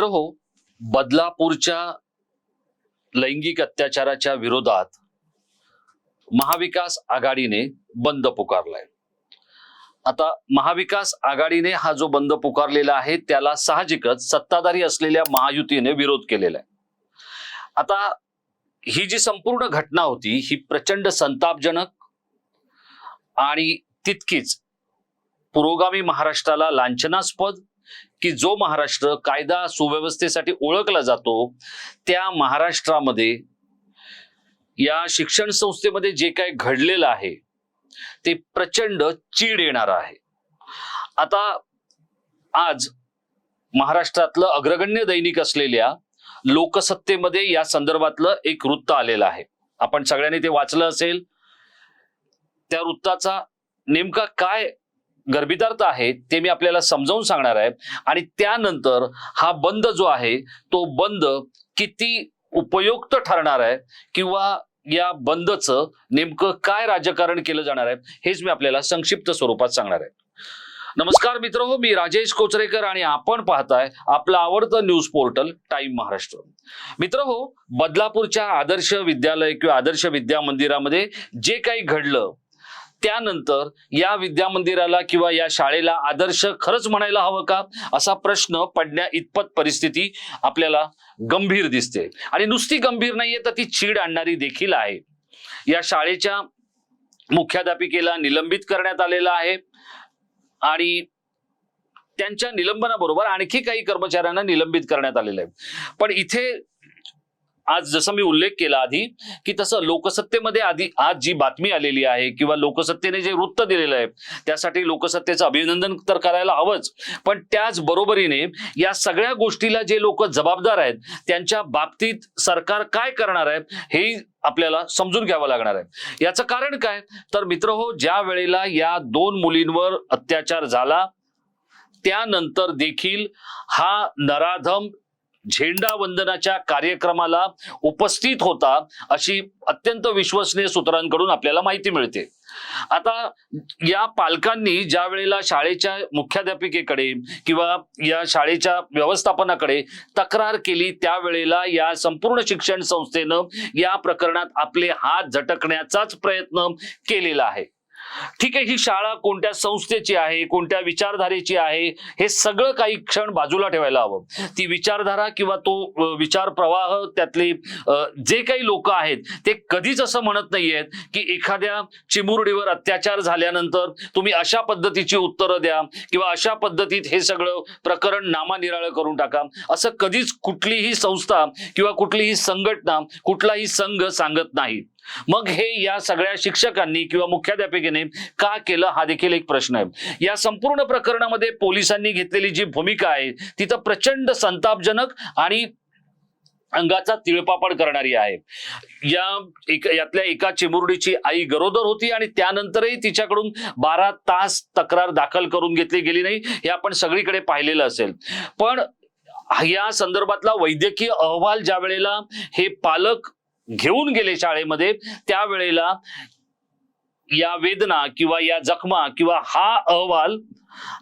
मित्र हो बदलापूरच्या लैंगिक अत्याचाराच्या विरोधात महाविकास आघाडीने बंद पुकारलाय. आता महाविकास आघाडीने हा जो बंद पुकारलेला आहे त्याला साहजिकच सत्ताधारी असलेल्या महायुतीने विरोध केलेला आहे आता ही जी संपूर्ण घटना होती ही प्रचंड संतापजनक आणि तितकीच पुरोगामी महाराष्ट्राला लांछनास्पद की जो महाराष्ट्र कायदा सुव्यवस्थेसाठी ओळखला जातो त्या महाराष्ट्रामध्ये या शिक्षण संस्थेमध्ये जे काही घडलेलं आहे ते प्रचंड चीड येणार आहे. आता आज महाराष्ट्रातलं अग्रगण्य दैनिक असलेल्या लोकसत्तेमध्ये या संदर्भातलं एक वृत्त आलेलं आहे. आपण सगळ्यांनी ते वाचलं असेल. त्या वृत्ताचा नेमका काय गर्भितार्थ आहे ते मी आपल्याला समजावून सांगणार आहे. आणि त्यानंतर हा बंद जो आहे तो बंद किती उपयुक्त ठरणार आहे किंवा या बंदचं नेमकं काय राजकारण केलं जाणार आहे हेच मी आपल्याला संक्षिप्त स्वरूपात सांगणार आहे. नमस्कार मित्र हो मी राजेश कोचरेकर आणि आपण पाहताय आपलं आवडतं न्यूज पोर्टल टाइम महाराष्ट्र. मित्र हो बदलापूरच्या आदर्श विद्यालय किंवा आदर्श विद्या मंदिरामध्ये जे काही घडलं त्यानंतर या विद्या मंदिराला किंवा या शाळेला आदर्श खरंच म्हणायला हवं का? असा प्रश्न पडण्या इतपत परिस्थिती आपल्याला गंभीर दिसते. आणि नुसती गंभीर नाहीये तर ती चीड आणणारी देखील आहे. या शाळेच्या मुख्याध्यापिकेला निलंबित करण्यात आलेलं आहे. आणि त्यांच्या निलंबनाबरोबर आणखी काही कर्मचाऱ्यांना निलंबित करण्यात आलेलं आहे. पण इथे आज जसं मी उल्लेख केला आधी की तसं लोकसत्तेमध्ये आधी आज जी बातमी आलेली आहे किंवा लोकसत्तेने जे वृत्त दिलेलं आहे त्यासाठी लोकसत्तेचं अभिनंदन तर करायला हवंच. पण त्याच बरोबरीने या सगळ्या गोष्टीला जे लोक जबाबदार आहेत त्यांच्या बाबतीत सरकार काय करणार आहे हे आपल्याला समजून घ्यावं लागणार आहे. याचं कारण काय? तर मित्र हो ज्या वेळेला या दोन मुलींवर अत्याचार झाला त्यानंतर देखील हा नराधम झेंडा वंदनाच्या कार्यक्रमाला उपस्थित होता अशी अत्यंत विश्वसनीय सूत्रांकडून आपल्याला माहिती मिळते. आता या पालकांनी ज्या वेळेला शाळेच्या मुख्याध्यापिकेकडे किंवा या शाळेच्या व्यवस्थापनाकडे तक्रार केली त्यावेळेला या संपूर्ण शिक्षण संस्थेनं या प्रकरणात आपले हात झटकण्याचाच प्रयत्न केलेला आहे. ठीक आहे ही शाळा कोणत्या संस्थेची आहे कोणत्या विचारधारेची आहे हे सगळं काही क्षण बाजूला ठेवायला हवं. ती विचारधारा किंवा तो विचार प्रवाह त्यातले जे काही लोक आहेत ते कधीच असं म्हणत नाहीयेत की एखाद्या चिमुरडीवर अत्याचार झाल्यानंतर तुम्ही अशा पद्धतीची उत्तरं द्या किंवा अशा पद्धतीत हे सगळं प्रकरण नामानिराळं करून टाका. असं कधीच कुठलीही संस्था किंवा कुठलीही संघटना कुठलाही संघ सांगत नाही. मग हे या सगळ्या शिक्षकांनी किंवा मुख्याध्यापिकेने का केलं हा देखील एक प्रश्न आहे. या संपूर्ण प्रकरणामध्ये पोलिसांनी घेतलेली जी भूमिका आहे ती तर प्रचंड संतापजनक आणि अंगाचा तिळपापड करणारी आहे. या एक यातल्या एका चिमुरडीची आई गरोदर होती आणि त्यानंतरही तिच्याकडून बारा तास तक्रार दाखल करून घेतली गेली नाही हे आपण सगळीकडे पाहिलेलं असेल. पण या संदर्भातला वैद्यकीय अहवाल ज्या वेळेला हे पालक घेऊन गेले शाळेमध्ये त्यावेळेला या वेदना किंवा या जखमा किंवा हा अहवाल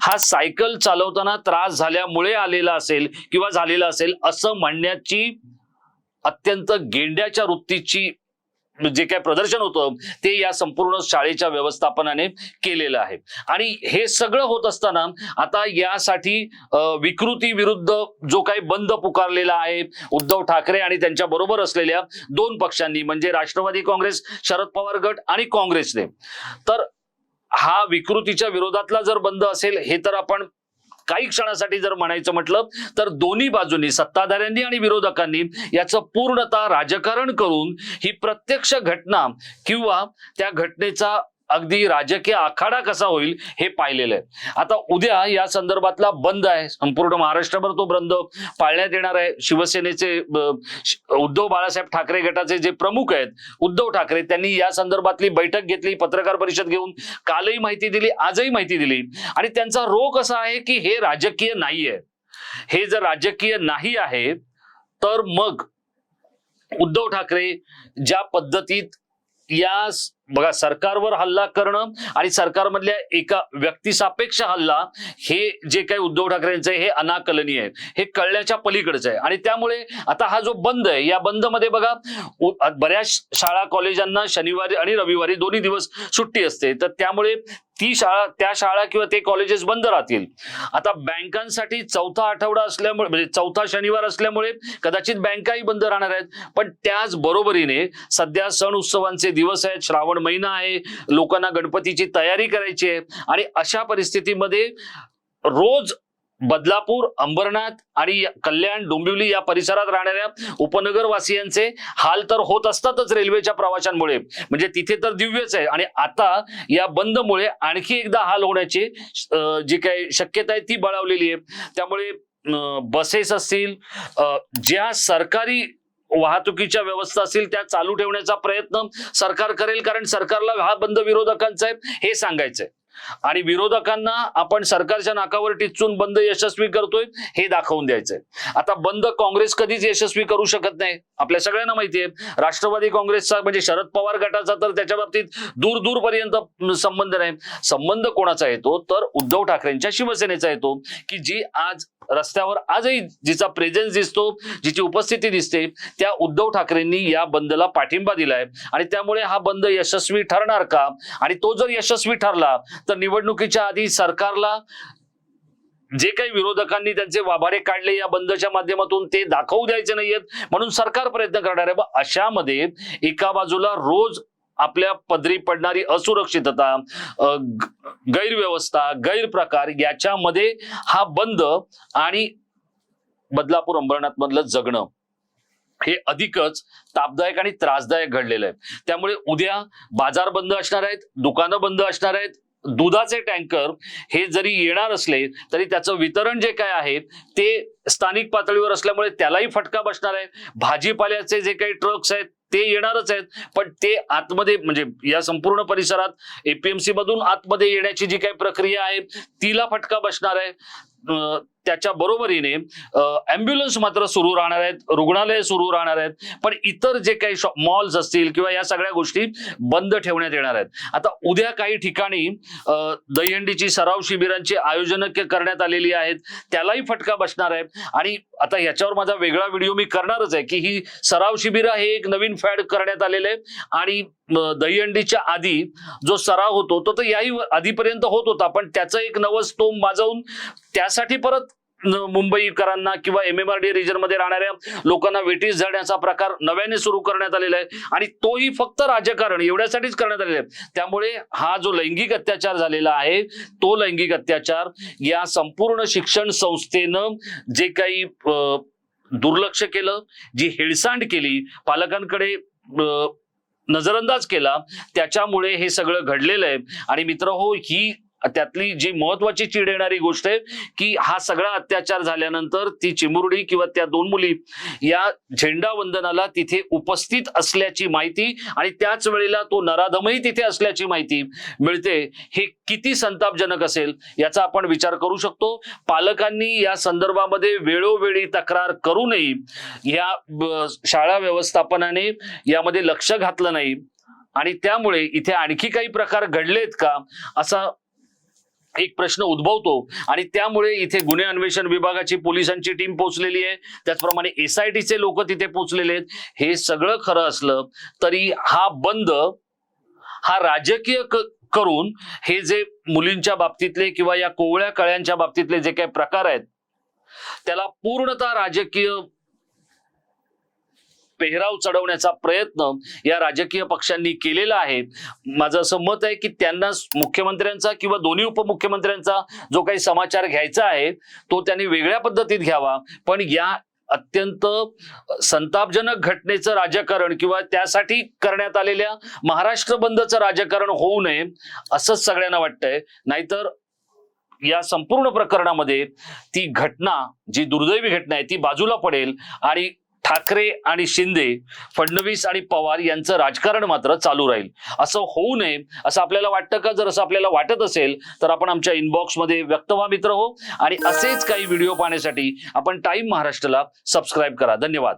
हा सायकल चालवताना त्रास झाल्यामुळे आलेला असेल किंवा झालेला असेल असं म्हणण्याची अत्यंत गेंड्याच्या वृत्तीची जे काय प्रदर्शन होतं ते या संपूर्ण शाळेच्या व्यवस्थापनाने केलेलं आहे. आणि हे सगळं होत असताना आता यासाठी विकृती विरुद्ध जो काही बंद पुकारलेला आहे उद्धव ठाकरे आणि त्यांच्या बरोबर असलेल्या दोन पक्षांनी म्हणजे राष्ट्रवादी काँग्रेस शरद पवार गट आणि काँग्रेसने. तर हा विकृतीच्या विरोधातला जर बंद असेल हे तर आपण काही क्षणासाठी जर म्हणायचं म्हटलं तर दोन्ही बाजूंनी सत्ताधाऱ्यांनी आणि विरोधकांनी याचं पूर्णतः राजकारण करून ही प्रत्यक्ष घटना किंवा त्या घटनेचा अगदी राजकीय आखाडा कसा होईल हे पाहिलेलं आहे. आता उद्या या संदर्भातला बंद आहे. संपूर्ण महाराष्ट्रभर तो बंद पाळण्यात येणार आहे. शिवसेनेचे उद्धव बाळासाहेब ठाकरे गटाचे जे प्रमुख आहेत उद्धव ठाकरे त्यांनी या संदर्भातली बैठक घेतली पत्रकार परिषद घेऊन कालही माहिती दिली आजही माहिती दिली. आणि त्यांचा रोख असा आहे की हे राजकीय नाहीये. हे जर राजकीय नाही आहे तर मग उद्धव ठाकरे ज्या पद्धतीत या बघा सरकारवर हल्ला करणं आणि सरकारमधल्या एका व्यक्तिसापेक्ष हल्ला हे जे काही उद्धव ठाकरेंचं हे अनाकलनीय आहे. हे कळण्याच्या पलीकडचं आहे. आणि त्यामुळे आता हा जो बंद आहे या बंदमध्ये बघा बऱ्याच शाळा कॉलेजांना शनिवारी आणि रविवारी दोन्ही दिवस सुट्टी असते. तर त्यामुळे ती शाळा त्या शाळा किंवा ते कॉलेजेस बंद राहतील. आता बँकांसाठी चौथा आठवडा असल्यामुळे म्हणजे चौथा शनिवार असल्यामुळे कदाचित बँकाही बंद राहणार आहेत. पण त्याच बरोबरीने सध्या सण उत्सवांचे दिवस आहेत श्रावण महिना आहे. लोकांना गणपतीची तयारी करायची आहे. आणि अशा परिस्थितीमध्ये रोज बदलापूर अंबरनाथ आणि या- कल्याण डोंबिवली या परिसरात राहणाऱ्या उपनगरवासियांचे हाल तर होत असतातच रेल्वेच्या प्रवाशांमुळे. म्हणजे तिथे तर दिव्यच आहे. आणि आता या बंदमुळे आणखी एकदा हाल होण्याची जी काही शक्यता आहे ती बळावलेली आहे. त्यामुळे बसेस असतील ज्या सरकारी वाहतुकीच्या व्यवस्था असतील त्या चालू ठेवण्याचा प्रयत्न सरकार करेल कारण सरकारला हा बंद विरोधकांचा आहे हे सांगायचंय. आणि विरोधकांना आपण सरकारच्या नाकावर टिचून बंद यशस्वी करतोय हे दाखवून द्यायचंय. आता बंद काँग्रेस कधीच यशस्वी करू शकत नाही. आपल्या सगळ्यांना माहिती आहे राष्ट्रवादी काँग्रेसचा म्हणजे शरद पवार गटाचा तर त्याच्या बाबतीत दूर दूर पर्यंत संबंध नाही. संबंध कोणाचा येतो? तर उद्धव ठाकरेंच्या शिवसेनेचा येतो की जी आज रस्त्यावर आजही जिचा प्रेझेन्स दिसतो जिची उपस्थिती दिसते त्या उद्धव ठाकरेंनी या बंदला पाठिंबा दिलाय. आणि त्यामुळे हा बंद यशस्वी ठरणार का? आणि तो जर यशस्वी ठरला तर निवडणुकीच्या आधी सरकारला जे काही विरोधकांनी त्यांचे वाभारे काढले या बंदच्या माध्यमातून ते दाखवू द्यायचे नाहीयेत म्हणून सरकार प्रयत्न करणार आहे. ब- अशामध्ये एका बाजूला रोज आपल्या पदरी पडणारी असुरक्षितता गैरव्यवस्था गैरप्रकार याच्यामध्ये हा बंद आणि बदलापूर अंबरनाथ मधलं जगणं हे अधिकच तापदायक आणि त्रासदायक घडलेलं आहे. त्यामुळे उद्या बाजार बंद असणार आहेत दुकानं बंद असणार आहेत दुधाचे टँकर हे जरी येणार असले तरी त्याचं वितरण जे काय आहे ते स्थानिक पातळीवर असल्यामुळे त्यालाही फटका बसणार आहे. भाजीपाल्याचे जे काही ट्रक्स आहेत ते येणारच आहेत. पण ते आतमध्ये म्हणजे या संपूर्ण परिसरात एपीएमसी मधून आतमध्ये येण्याची जी काही प्रक्रिया आहे तिला फटका बसणार आहे. त्याच्या बरोबरीने अँब्युलन्स मात्र सुरू राहणार आहेत रुग्णालय सुरू राहणार आहेत पण इतर जे काही मॉल्स असतील किंवा या सगळ्या गोष्टी बंद ठेवण्यात येणार आहेत. आता उद्या काही ठिकाणी दहीहंडीची सराव शिबिरांची आयोजन करण्यात आलेली आहेत त्यालाही फटका बसणार आहे. आणि आता ह्याच्यावर माझा वेगळा व्हिडिओ मी करणारच आहे की ही सराव शिबिरं हे एक नवीन फॅड करण्यात आलेलं आहे आणि दहीहंडीच्या आधी जो सराव होतो तो तर याही आधीपर्यंत होत होता पण त्याचं एक नवं स्तोम माजवून त्यासाठी परत मुंबईकरांना किंवा एम एम आर डी रिजनमध्ये राहणाऱ्या लोकांना वेटीस जाण्याचा प्रकार नव्याने सुरू करण्यात आलेला आहे. आणि तोही फक्त राजकारण एवढ्यासाठीच करण्यात आलेला आहे. त्यामुळे हा जो लैंगिक अत्याचार झालेला आहे तो लैंगिक अत्याचार या संपूर्ण शिक्षण संस्थेनं जे काही दुर्लक्ष केलं जी हेळसांड केली पालकांकडे नजरअंदाज केला त्याच्यामुळे हे सगळं घडलेलं आहे. आणि मित्र हो ही त्यातली जी महत्वाची चीड येणारी गोष्ट आहे की हा सगळा अत्याचार झाल्यानंतर ती चिमुरडी किंवा त्या दोन मुली या झेंडा वंदनाला तिथे उपस्थित असल्याची माहिती आणि त्याच वेळेला तो नराधमही तिथे असल्याची माहिती मिळते. हे किती संतापजनक असेल याचा आपण विचार करू शकतो. पालकांनी या संदर्भामध्ये वेळोवेळी तक्रार करू या शाळा व्यवस्थापनाने यामध्ये लक्ष घातलं नाही. आणि त्यामुळे इथे आणखी काही प्रकार घडलेत का? असा एक प्रश्न उद्भवतो. आणि त्यामुळे इथे गुन्हे अन्वेषण विभागाची पोलिसांची टीम पोहोचलेली आहे. त्याचप्रमाणे एसआयटीचे लोक तिथे पोहोचलेले आहेत. हे सगळं खरं असलं तरी हा बंद हा राजकीय क- करून हे जे मुलींच्या बाबतीतले किंवा या कोवळ्या कळ्यांच्या बाबतीतले जे काही प्रकार आहेत त्याला पूर्णतः राजकीय पेहराव चढवण्याचा प्रयत्न या राजकीय पक्षांनी केलेला आहे. माझं असं मत आहे की त्यांना मुख्यमंत्र्यांचा किंवा दोन्ही उपमुख्यमंत्र्यांचा जो काही समाचार घ्यायचा आहे तो त्यांनी वेगळ्या पद्धतीत घ्यावा. पण या अत्यंत संतापजनक घटनेचं राजकारण किंवा त्यासाठी करण्यात आलेल्या महाराष्ट्र बंदचं राजकारण होऊ नये असंच सगळ्यांना वाटतंय. नाहीतर या संपूर्ण प्रकरणामध्ये ती घटना जी दुर्दैवी घटना आहे ती बाजूला पडेल आणि ठाकरे आणि शिंदे फडणवीस आणि पवार यांचं राजकारण मात्र चालू राहील. असं होऊ नये असं आपल्याला वाटतं का? जर असं आपल्याला वाटत असेल तर आपण आमच्या इनबॉक्समध्ये व्यक्त व्हा मित्र हो. आणि असेच काही व्हिडिओ पाहण्यासाठी आपण टाइम महाराष्ट्राला सबस्क्राईब करा. धन्यवाद.